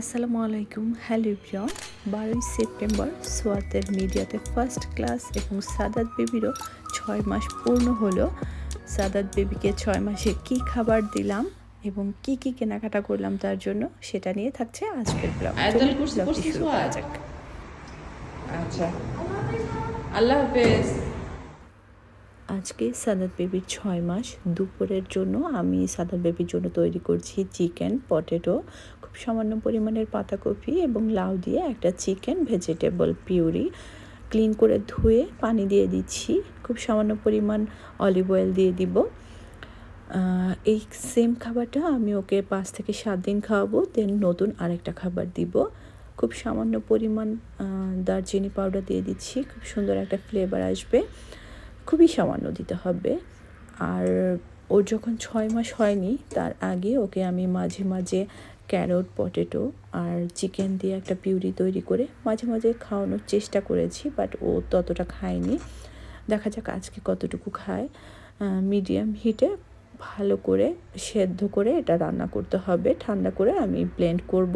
আসসালামু আলাইকুম। হ্যালো প্রিয়ন বারোই সেপ্টেম্বর সোয়াতের মিডিয়াতে ফার্স্ট ক্লাস এবং সাদাত বেবিরও ছয় মাস পূর্ণ হলো। সাদাত বেবিকে ছয় মাসে কি খাবার দিলাম এবং কি কি কেনাকাটা করলাম তার জন্য সেটা নিয়ে থাকছে আজকের ব্লগ। আচ্ছা। আল্লাহ হাফেজ। আজকে সাদাত বেবির ছয় মাস। দুপুরের জন্য আমি সাদাত বেবির জন্য তৈরি করছি চিকেন, পটেটো, খুব সামান্য পরিমাণের পাতাকপি এবং লাউ দিয়ে একটা চিকেন ভেজিটেবল পিউরি। ক্লিন করে ধুয়ে পানি দিয়ে দিচ্ছি। খুব সামান্য পরিমাণ অলিভ অয়েল দিয়ে দিব। এই সেম খাবারটা আমি ওকে পাঁচ থেকে সাত দিন খাওয়াবো, দেন নতুন আরেকটা খাবার দিব। খুব সামান্য পরিমাণ দারচিনি পাউডার দিয়ে দিচ্ছি। খুব সুন্দর একটা ফ্লেভার আসবে। খুবই সামান্য দিতে হবে। আর ওর যখন ছয় মাস হয়নি, তার আগে ওকে আমি মাঝে মাঝে ক্যারট, পটেটো আর চিকেন দিয়ে একটা পিউরি তৈরি করে মাঝে মাঝে খাওয়ানোর চেষ্টা করেছি, বাট ও ততটা খায়নি। দেখা যাক আজকে কতটুকু খায়। মিডিয়াম হিটে ভালো করে সেদ্ধ করে এটা রান্না করতে হবে। ঠান্ডা করে আমি ব্লেন্ড করব।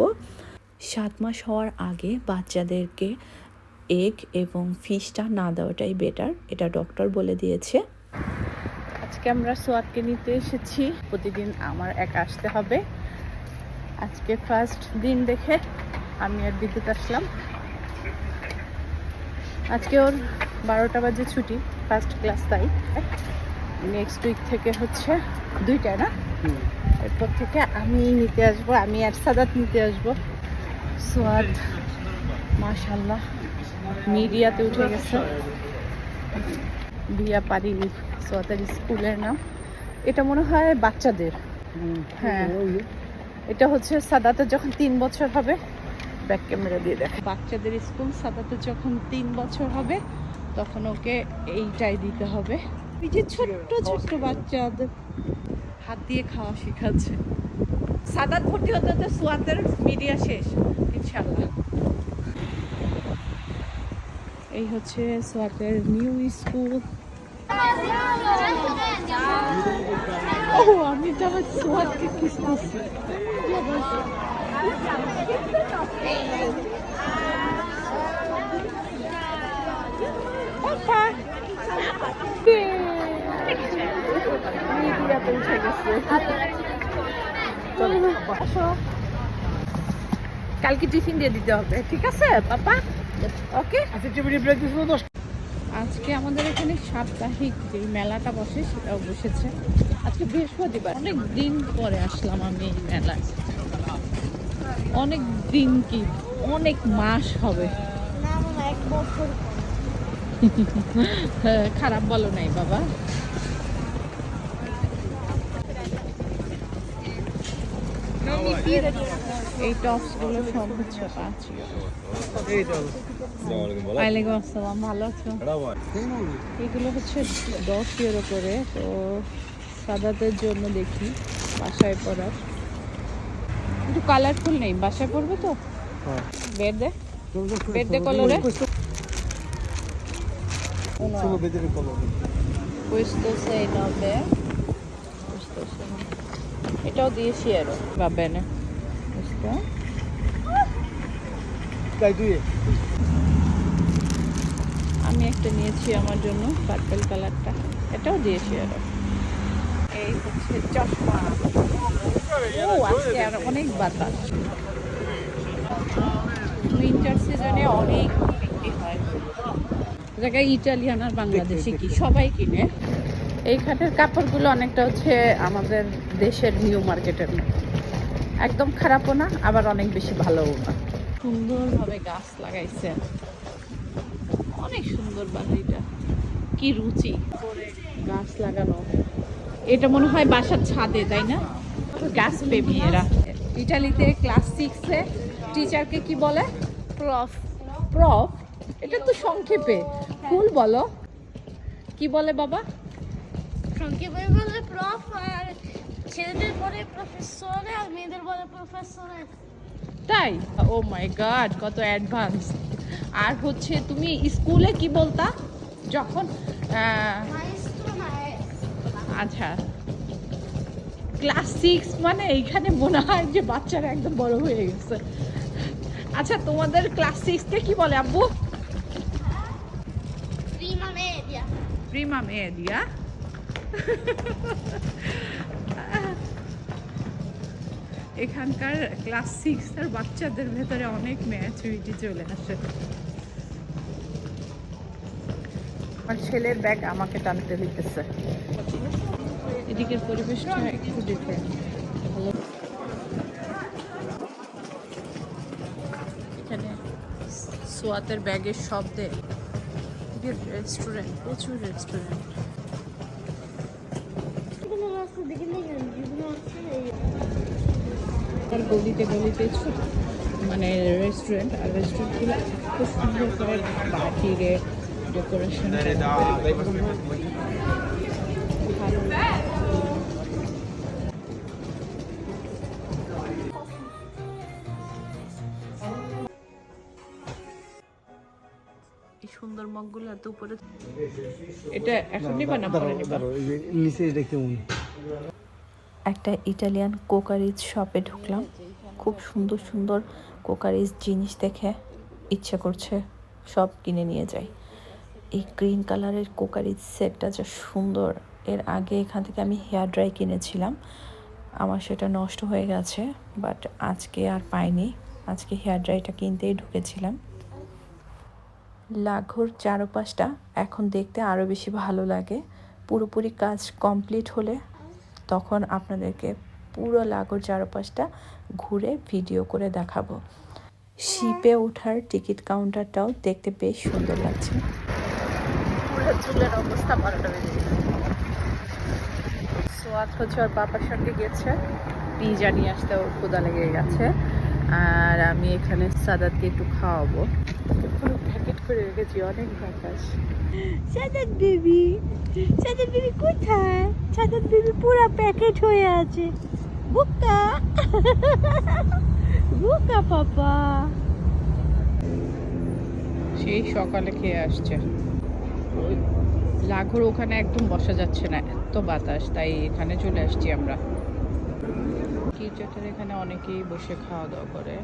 সাত মাস হওয়ার আগে বাচ্চাদেরকে এগ এবং ফিশটা না দেওয়াটাই বেটার এটা ডক্টর বলে দিয়েছে। আজকে আমরা সোয়াদকে নিতে এসেছি, প্রতিদিন আমার একা আসতে হবে। আজকে ফার্স্ট দিন দেখে আমি আর বিদ্যুৎ আসলাম। আজকে ওর বারোটা বাজে ছুটি ফার্স্ট ক্লাস তাই। নেক্সট উইক থেকে হচ্ছে দুইটায় না? এরপর থেকে আমি নিতে আসব, আমি আর সাদাত নিতে আসব। সোয়াদ মাশাল্লাহ মিডিয়াতে উঠে গেছে। বিয়া পারিনি সোয়াতের স্কুলের নাম। এটা মনে হয় বাচ্চাদের। হ্যাঁ। এটা হচ্ছে সাদাতে যখন তিন বছর হবে ব্যাক ক্যামেরা দিয়ে দেখে। বাচ্চাদের স্কুল সাদাতে যখন তিন বছর হবে তখন ওকে এইটাই দিতে হবে। এই যে ছোট্ট ছোট্ট বাচ্চাদের হাত দিয়ে খাওয়া শেখাচ্ছে। সাদাত ভর্তি হতে হতে সোয়াতের মিডিয়া শেষ ইনশাল্লাহ এই হচ্ছে সোয়াতের নিউ স্কুল। আমি তো আমার গেছে। কালকে টিফিন দিয়ে দিতে হবে, ঠিক আছে, পাপা? ওকে আজকে আমাদের এখানে সাপ্তাহিক যে মেলাটা বসে সেটাও বসেছে। আজকে বৃহস্পতিবার। অনেক দিন পরে আসলাম আমি এই মেলায়। অনেক দিন কি অনেক মাস হবে। হ্যাঁ, খারাপ বলো নাই বাবা। এই টপসগুলো সব হচ্ছে পাঁচ ওয়ালাইকুম আসসালাম ভালো আছো এগুলো হচ্ছে দশ ইউরো করে তো সাদাতের জন্য দেখি বাসায় পরার। একটু কালারফুল নেই বাসায় পরবে তো? বেরদে বেরদে কালারে questo 6 questo sono এটাও আরও। va bene questo আমি একটা নিয়েছি আমার জন্য পার্পল কালারটা এটাও দিয়েছি আরও। এই হচ্ছে চশমা। ও আজকে আর অনেক বাতাস। উইন্টার সিজনে অনেক বিক্রি হয়। জায়গায় ইটালিয়ান আর বাংলাদেশি কি? সবাই কিনে। এইখানের কাপড়গুলো অনেকটা হচ্ছে আমাদের দেশের নিউ মার্কেটের মতো একদম খারাপও না আবার অনেক বেশি ভালোও না। সুন্দরভাবে গাছ লাগাইছে। অনেক সুন্দর বাড়িটা। কি রুচি। করে গাছ লাগানো। এটা মনে হয় বাসার ছাদে তাই না? গাছ প্রেমী এরা। ইটালিতে ক্লাস সিক্সে টিচারকে কি বলে? প্রফ প্রফ এটা তো সংক্ষেপে। ফুল বলো। কি বলে বাবা? ফ্রঙ্কি বই বলে প্রফ আর ছেলেদের বলে প্রফেসরে আর মেয়েদের বলে প্রফেসরে তাই? ও মাই গড কত অ্যাডভান্স আর হচ্ছে তুমি স্কুলে কি বলতা? যখন আচ্ছা। ক্লাস সিক্স মানে এইখানে মনে হয় যে বাচ্চারা একদম বড় হয়ে গেছে। আচ্ছা তোমাদের ক্লাস সিক্সকে কি বলে আব্বু? Prima media. প্রিমা মেয়েদিয়া এখানকার ক্লাস সিক্স আর বাচ্চাদের ভেতরে অনেক ম্যাচুরিটি চলে আসে। আমার ছেলের ব্যাগ আমাকে টানতে দিতেছে এদিকের পরিবেশটা একটু ডিফারেন্ট এখানে সোয়াতের ব্যাগের শব্দে রেস্টুরেন্ট প্রচুর রেস্টুরেন্ট আর গলিতে গলিতে মানে রেস্টুরেন্ট আর রেস্টুরেন্টগুলো খুব সুন্দর করে বাহিরে ডেকোরেশন সুন্দর মগগুলো এত উপরে এটা এখন নিবা না পরে নিবা? নিচে এটা কেমন একটা ইটালিয়ান কোকারিজ শপে ঢুকলাম। খুব সুন্দর সুন্দর কোকারিজ জিনিস দেখে ইচ্ছা করছে সব কিনে নিয়ে যাই। এই গ্রিন কালারের কোকারিজ সেটটা যা সুন্দর। এর আগে এখান থেকে আমি হেয়ার ড্রাই কিনেছিলাম। আমার সেটা নষ্ট হয়ে গেছে বাট আজকে আর পাইনি। আজকে হেয়ার ড্রাইটা কিনতেই ঢুকেছিলাম। লাঘোর চারপাশটা এখন দেখতে আরও বেশি ভালো লাগে। পুরোপুরি কাজ কমপ্লিট হলে তখন আপনাদেরকে পুরো লাগোর চারপাশটা ঘুরে ভিডিও করে দেখাবো। শিপে ওঠার টিকিট কাউন্টারটাও দেখতে বেশ সুন্দর লাগছে। পুরো চুলের অবস্থা বারোটা বেজে সোয়াত হচ্ছে ওর বাবার সঙ্গে গেছে। পিজা নিয়ে আসতে ওর ক্ষুদা লেগে গেছে। আর আমি এখানে সাদাতকে একটু খাওয়াবো। পুরো প্যাকেট করে রেখেছি অনেক বাতাস সাদাত বেবি সাদাত বেবি কোথায়? সাদাত বেবি পুরো প্যাকেট হয়ে আছে। বুকা। বুকা পাপা। সেই সকালে খেয়ে আসছে। লাঘোর ওখানে একদম বসা যাচ্ছে না, এত বাতাস, তাই এখানে চলে আসছি আমরা। গির্জাটার এখানে অনেকেই বসে খাওয়া দাওয়া করে।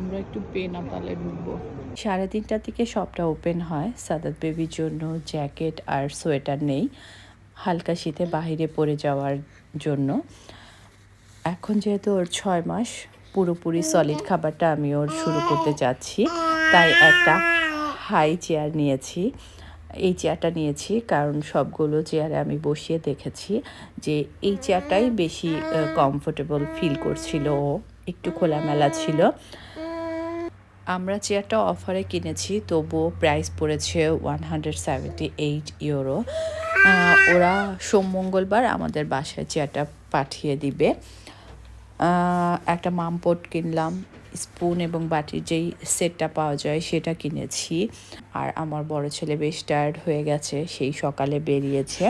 আমরা একটু পেনাপালে ঢুকবো সাড়ে তিনটার দিকে সবটা ওপেন হয়। সাদাত বেবির জন্য জ্যাকেট আর সোয়েটার নেই। হালকা শীতে বাহিরে পড়ে যাওয়ার জন্য। এখন যেহেতু ওর ছয় মাস, পুরোপুরি সলিড খাবারটা আমি ওর শুরু করতে যাচ্ছি। তাই একটা হাই চেয়ার নিয়েছি। এই চেয়ারটা নিয়েছি কারণ সবগুলো চেয়ারে আমি বসিয়ে দেখেছি যে এই চেয়ারটাই বেশি কমফোর্টেবল ফিল করছিল ও। একটু খোলামেলা ছিল। আমরা চেয়ারটা অফারে কিনেছি, তবুও প্রাইস পড়েছে ওয়ান হান্ড্রেড এইট ইউরো ওরা সোম মঙ্গলবার আমাদের বাসায় চেয়ারটা পাঠিয়ে দিবে। একটা মামপট কিনলাম স্পুন এবং বাটির যেই সেটটা পাওয়া যায় সেটা কিনেছি। আর আমার বড় ছেলে বেশ টায়ার্ড হয়ে গেছে, সেই সকালে বেরিয়েছে।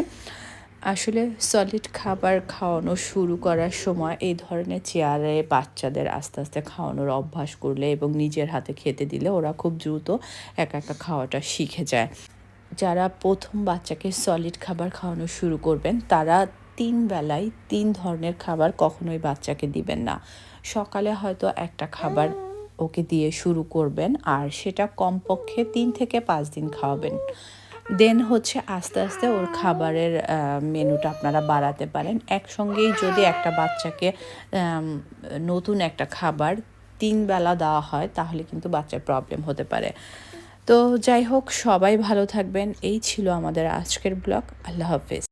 আসলে সলিড খাবার খাওয়ানো শুরু করার সময় এই ধরনের চেয়ারে বাচ্চাদের আস্তে আস্তে খাওয়ানোর অভ্যাস করলে এবং নিজের হাতে খেতে দিলে ওরা খুব দ্রুত একা একা খাওয়াটা শিখে যায়। যারা প্রথম বাচ্চাকে সলিড খাবার খাওয়ানো শুরু করবেন, তারা তিন বেলায় তিন ধরনের খাবার কখনোই বাচ্চাকে দিবেন না। সকালে হয়তো একটা খাবার ওকে দিয়ে শুরু করবেন আর সেটা কমপক্ষে তিন থেকে পাঁচ দিন খাওয়াবেন। দেন হচ্ছে আস্তে আস্তে ওর খাবারের মেনুটা আপনারা বাড়াতে পারেন। একসঙ্গেই যদি একটা বাচ্চাকে নতুন একটা খাবার তিন বেলা দেওয়া হয়, তাহলে কিন্তু বাচ্চার প্রবলেম হতে পারে। তো যাই হোক, সবাই ভালো থাকবেন। এই ছিল আমাদের আজকের ব্লগ। আল্লাহ হাফেজ।